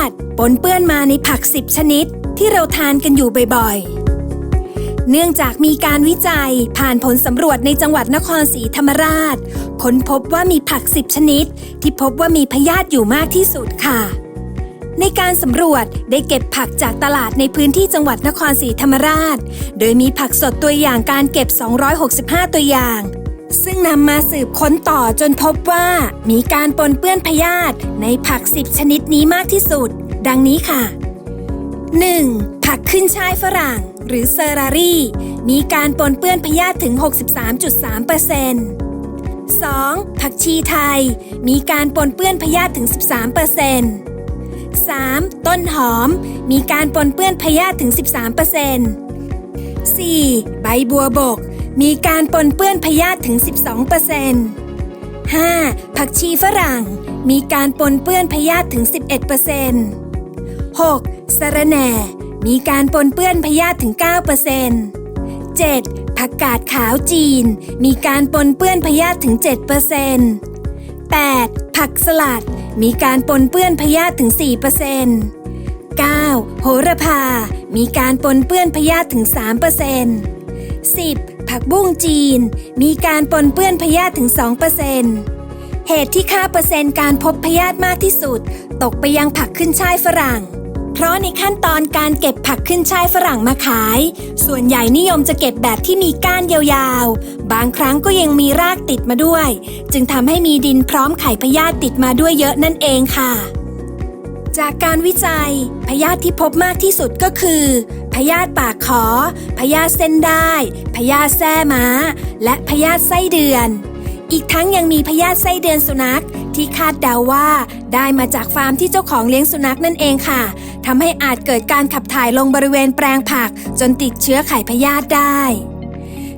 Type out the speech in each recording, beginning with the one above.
าธิปนเปื้อนมาในผัก 10 ชนิด ที่เราทานกันอยู่บ่อยๆ เนื่องจากมีการวิจัยผ่านผลสำรวจในจังหวัดนครศรีธรรมราช ค้นพบว่ามีผัก 10 ชนิด ที่พบว่ามีพยาธิอยู่มากที่สุดค่ะ ในการสำรวจได้เก็บผักจากตลาดในพื้นที่จังหวัดนครศรีธรรมราช โดยมีผักสดตัวอย่างการเก็บ 265 ตัวอย่าง ซึ่งนำมาสืบค้นต่อจนพบว่า มีการปนเปื้อนพยาธิในผัก 10 ชนิดนี้มากที่สุด ดังนี้ค่ะ 1. ผักขึ้นช่ายฝรั่ง หรือเซอรารี่ มีการปนเปื้อนพยาธิถึง 63.3% 2. ผักชีไทย มีการปนเปื้อนพยาธิถึง 13% 3. ต้นหอม มีการปนเปื้อนพยาธิถึง 13% 4. ใบบัวบก มีการปนเปื้อนพยาธิถึง 12% 5. ผักชีฝรั่ง มีการปนเปื้อนพยาธิถึง 11% 6. สะระแหน่ มีการปนเปื้อนพยาธิถึง 9% 7. ผักกาดขาวจีน มีการปนเปื้อนพยาธิถึง 7% 8. ผักสลัด มีการปนเปื้อนพยาธิถึง 4% 9. โหระพา มีการปนเปื้อนพยาธิถึง 3% 10. ผักบุ้งจีน มีการปนเปื้อนพยาธิถึง 2%เหตุที่ค่าเปอร์เซ็นต์การพบพยาธิมากที่สุด ตกไปยังผักขึ้นช่ายฝรั่ง เพราะในขั้นตอนการเก็บผักขึ้นช่ายฝรั่งมาขาย ส่วนใหญ่นิยมจะเก็บแบบที่มีก้านยาวๆ บางครั้งก็ยังมีรากติดมาด้วย จึงทำให้มีดินพร้อมไข่พยาธิติดมาด้วยเยอะนั่นเองค่ะจากการวิจัย พยาธิที่พบมากที่สุดก็คือ ยาธิปากขอ พยาธิเส้นได้ พยาธิแส้ม้า และพยาธิไส้เดือน อีกทั้งยังมีพยาธิไส้เดือนสุนัขที่คาดเดาว่าได้มาจากฟาร์มที่เจ้าของเลี้ยงสุนัขนั่นเองค่ะทำให้อาจเกิดการขับถ่ายลงบริเวณแปลงผัก จนติดเชื้อไข่พยาธิได้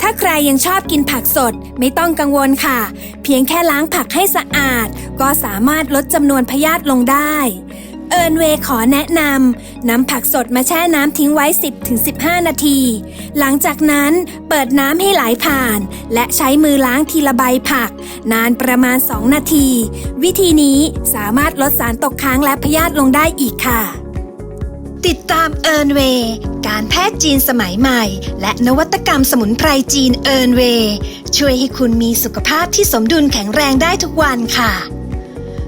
ถ้าใครยังชอบกินผักสดไม่ต้องกังวลค่ะ เพียงแค่ล้างผักให้สะอาด ก็สามารถลดจำนวนพยาธิลงได้ เอิร์นเวย์ขอแนะนำนำผักสดมาแช่น้ำทิ้งไว้ 10-15 นาที หลังจากนั้นเปิดน้ำให้ไหลผ่าน และใช้มือล้างทีละใบผัก นานประมาณ 2 นาที วิธีนี้สามารถลดสารตกค้างและพยาธิลงได้อีกค่ะ ติดตามเอิร์นเวย์การแพทย์จีนสมัยใหม่ และนวัตกรรมสมุนไพรจีนเอิร์นเวย์ช่วยให้คุณมีสุขภาพที่สมดุลแข็งแรงได้ทุกวันค่ะ